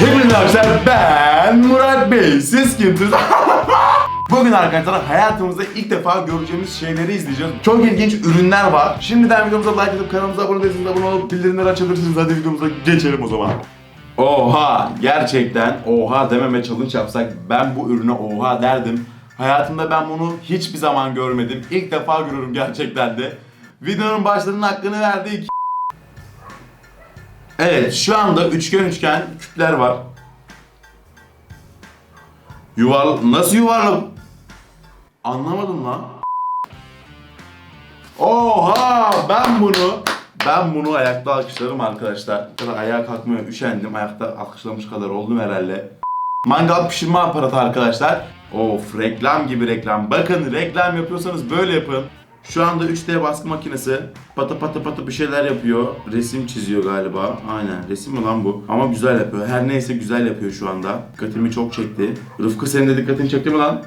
Hepinize arkadaşlar ben Murat Bey. Siz kimsiniz? Bugün arkadaşlar hayatımızda ilk defa göreceğimiz şeyleri izleyeceğiz. Çok ilginç ürünler var. Şimdiden videomuza like atıp kanalımıza abone değilseniz abone olup bildirimleri açabilirsiniz. Hadi videomuza geçelim o zaman. Oha gerçekten oha dememe challenge yapsak ben bu ürüne oha derdim. Hayatımda ben bunu hiçbir zaman görmedim. İlk defa görüyorum gerçekten de. Videonun başlarının hakkını verdik. Evet şu anda üçgen üçgen küpler var. Yuval nasıl yuvarlak? Anlamadım lan. Oha ben bunu ben bunu ayakta alkışlarım arkadaşlar. Bu kadar ayağa kalkmaya üşendim. Ayakta alkışlamış kadar oldum herhalde. Mangal pişirme aparatı arkadaşlar. Of reklam gibi reklam. Bakın reklam yapıyorsanız böyle yapın. Şu anda 3D baskı makinesi pata pata pata bir şeyler yapıyor. Resim çiziyor galiba. Aynen resim mi lan bu? Ama güzel yapıyor. Her neyse güzel yapıyor şu anda. Dikkatimi çok çekti. Rıfkı senin de dikkatini çekti mi lan?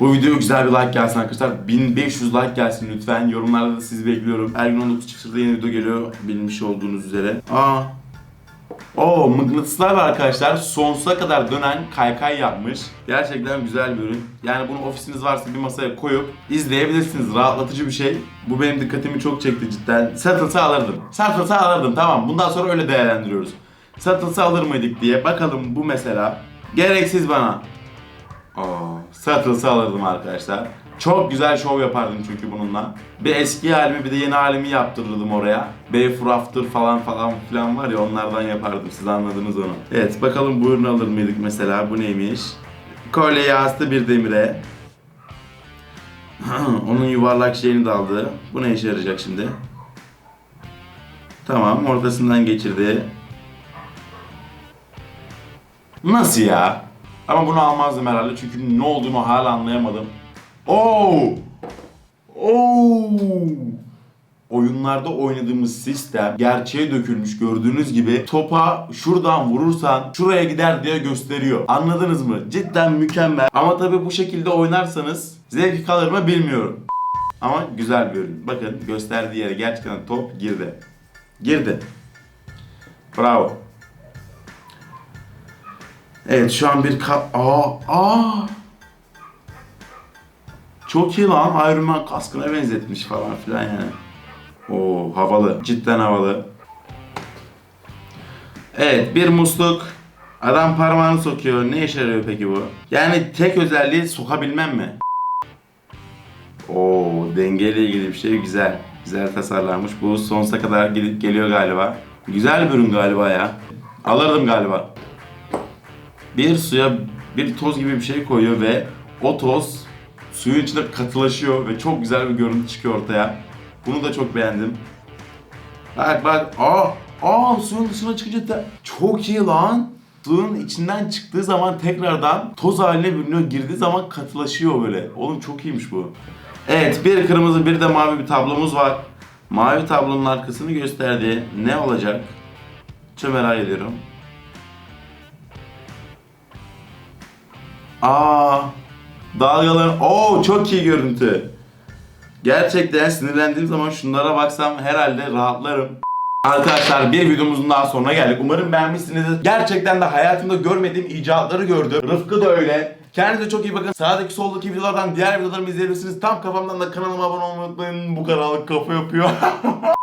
Bu videoya güzel bir like gelsin arkadaşlar. 1500 like gelsin lütfen. Yorumlarda da sizi bekliyorum. Her gün 19.00'da yeni video geliyor. Bilmiş olduğunuz üzere. Aa. Oo mıknatıslar var arkadaşlar. Sonsuza kadar dönen kaykay yapmış. Gerçekten güzel bir ürün. Yani bunu ofisiniz varsa bir masaya koyup izleyebilirsiniz. Rahatlatıcı bir şey. Bu benim dikkatimi çok çekti cidden. Satılsa alırdım. Satılsa alırdım tamam. Bundan sonra öyle değerlendiriyoruz. Satılsa alır mıydık diye. Bakalım bu mesela. Gereksiz bana. Aa, satılsa alırdım arkadaşlar. Çok güzel şov yapardım çünkü bununla. Bir eski halimi bir de yeni halimi yaptırırdım oraya. Beyfur After falan falan filan var ya onlardan yapardım. Siz anladınız onu. Evet bakalım bu ürünü alır mıydık mesela. Bu neymiş? Kolye yağısı bir demire. Onun yuvarlak şeyini de aldı. Bu ne işe yarayacak şimdi? Tamam ortasından geçirdi. Nasıl ya? Ama bunu almazdım herhalde çünkü ne olduğunu hala anlayamadım. Oo! Oo! Oyunlarda oynadığımız sistem gerçeğe dökülmüş gördüğünüz gibi topa şuradan vurursan şuraya gider diye gösteriyor. Anladınız mı? Cidden mükemmel. Ama tabii bu şekilde oynarsanız zevki kalır mı bilmiyorum. Ama güzel bir ürün. Bakın gösterdiği yere gerçekten top girdi. Girdi. Bravo. Evet şu an bir ka... Aa! Aa! Çok iyi lan. Iron Man kaskına benzetmiş falan filan yani. Oo havalı. Cidden havalı. Evet bir musluk. Adam parmağını sokuyor. Ne işe yarıyor peki bu? Yani tek özelliği sokabilmem mi? Oo dengeyle ilgili bir şey güzel. Güzel tasarlanmış. Bu sonsuza kadar gidip geliyor galiba. Güzel bir ürün galiba ya. Alırdım galiba. Bir suya bir toz gibi bir şey koyuyor ve o toz suyun içinde katılaşıyor ve çok güzel bir görüntü çıkıyor ortaya. Bunu da çok beğendim. Bak bak. Aa, aa suyun dışına çıkınca da çok iyi lan. Suyun içinden çıktığı zaman tekrardan toz haline bürünüyor. Girdiği zaman katılaşıyor böyle. Oğlum çok iyiymiş bu. Evet bir kırmızı bir de mavi bir tablomuz var. Mavi tablonun arkasını gösterdi. Ne olacak? Çok merak ediyorum. Aa, dalgaların. Oo çok iyi görüntü. Gerçekten sinirlendiğim zaman şunlara baksam herhalde rahatlarım. Arkadaşlar bir videomuzun daha sonuna geldik. Umarım beğenmişsinizdir. Gerçekten de hayatımda görmediğim icatları gördüm. Rıfkı da öyle. Kendinize çok iyi bakın. Sağdaki soldaki videolardan diğer videolarımı izleyebilirsiniz. Tam kafamdan da kanalıma abone olmayı unutmayın. Bu karanlık kafa yapıyor.